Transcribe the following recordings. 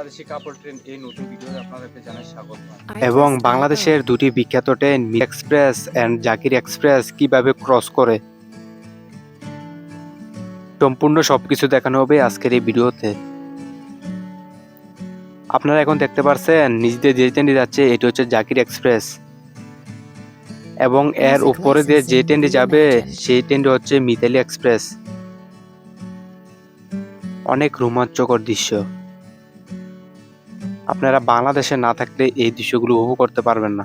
বাংলাদেশি কাপড় ট্রেন এই নতুন ভিডিওতে আপনাদেরকে জানাই স্বাগত। এবং বাংলাদেশের দুটি বিখ্যাত train Mir express and Zakir express কীভাবে ক্রস করে? সম্পূর্ণ সবকিছু দেখানো হবে আজকের এই ভিডিওতে আপনারা এখন দেখতে পাচ্ছেন নিজেদের যে ট্রেনটি যাচ্ছে এটি হচ্ছে জাকির এক্সপ্রেস এবং এর উপরে দিয়ে যে ট্রেনটি যাবে সেই ট্রেনটি হচ্ছে মিতালি এক্সপ্রেস অনেক রোমাঞ্চকর দৃশ্য। আপনারা বাংলাদেশে না থাকলে এই দৃশ্যগুলো উপভোগ করতে পারবেন না।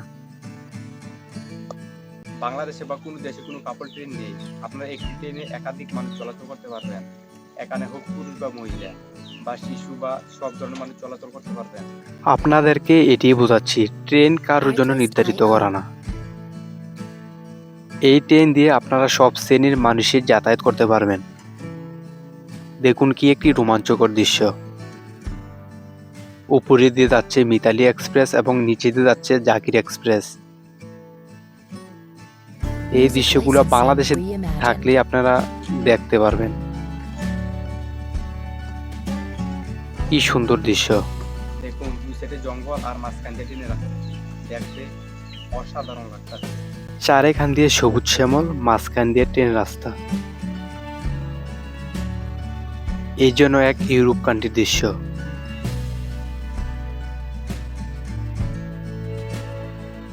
বাংলাদেশে বা কোনো দেশে কোনো কাপড় ট্রেন নেই। আপনারা একটি ট্রেনে একাধিক মানুষ চলাচল করতে পারবেন। এখানে হোক পুরুষ বা মহিলা বা শিশু বা সব ধরনের মানুষ চলাচল করতে পারবেন। আপনাদেরকে এটি বোঝাচ্ছি ট্রেন কারোর জন্য নির্ধারিত করা না। এই ট্রেন দিয়ে আপনারা সব শ্রেণির মানুষের যাতায়াত করতে পারবেন। দেখুন কি একটি রোমাঞ্চকর দৃশ্য। উপরে দিয়ে যাচ্ছে মিতালি এক্সপ্রেস এবং নিচে দিয়ে যাচ্ছে জাকির এক্সপ্রেস। এই দৃশ্যগুলো বাংলাদেশে থাকলে আপনারা দেখতে পারবেন। কি সুন্দর দৃশ্য। দেখুন দুই সাইডে জঙ্গল আর মাঝখান দিয়ে দেখতে অসাধারণ চারেখান দিয়ে সবুজ শ্যামল মাঝখান দিয়ে ট্রেন রাস্তা। এই জন্য এক ইউরোপ কান্ট্রির দৃশ্য।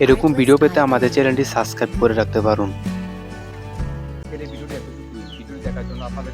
এরকম ভিডিও পেতে আমাদের চ্যানেলটি সাবস্ক্রাইব করে রাখতে পারুন। দেখার জন্য আপনাদের